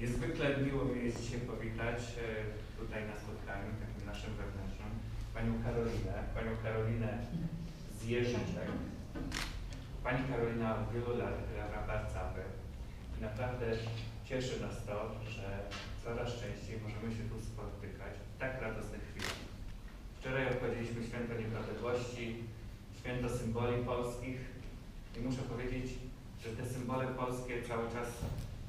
Niezwykle miło mi jest dzisiaj powitać e, tutaj na spotkaniu, takim naszym wewnętrznym, panią Karolinę, panią Karolinę z Jeżyczek. Pani Karolina od wielu lat gra i naprawdę cieszy nas to, że coraz częściej możemy Święto Symboli Polskich i muszę powiedzieć, że te symbole polskie cały czas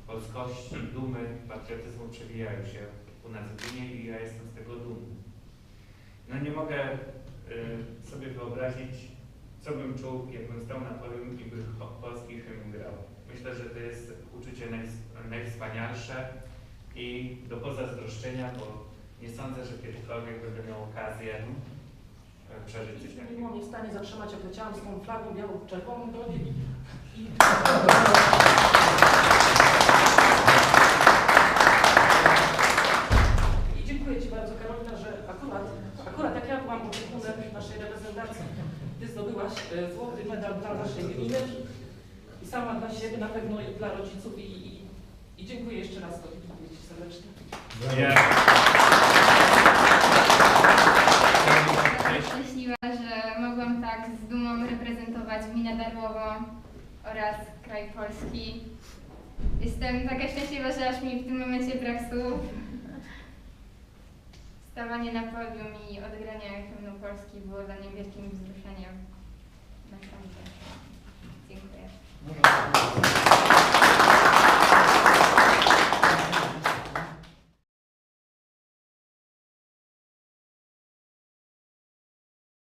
polskości, dumy, patriotyzmu przewijają się u nas w gminie i ja jestem z tego dumny. No nie mogę y, sobie wyobrazić, co bym czuł, jakbym stał na podium i by polski hymn grał. Myślę, że to jest uczucie najws- najwspanialsze i do pozazdroszczenia, bo nie sądzę, że kiedykolwiek będę miał okazję przeżyć coś Nie takiego. mnie w stanie zatrzymać, jak leciałam z tą flagą białą, czerwoną do niej i... i... Dziękuję Ci bardzo Karolina, że akurat, akurat jak ja byłam opiekunem naszej reprezentacji, Ty zdobyłaś e, złoty medal dla naszej gminy i sama dla siebie, na pewno i dla rodziców i, i, i dziękuję jeszcze raz Tobie, dziękuję Ci serdecznie. Nie. Że mogłam tak z dumą reprezentować gminę Darłowo oraz kraj Polski. Jestem taka szczęśliwa, że aż mi w tym momencie brak słów. Stawanie na podium i odgranie hymnu Polski było dla mnie wielkim wzruszeniem. Naprawdę.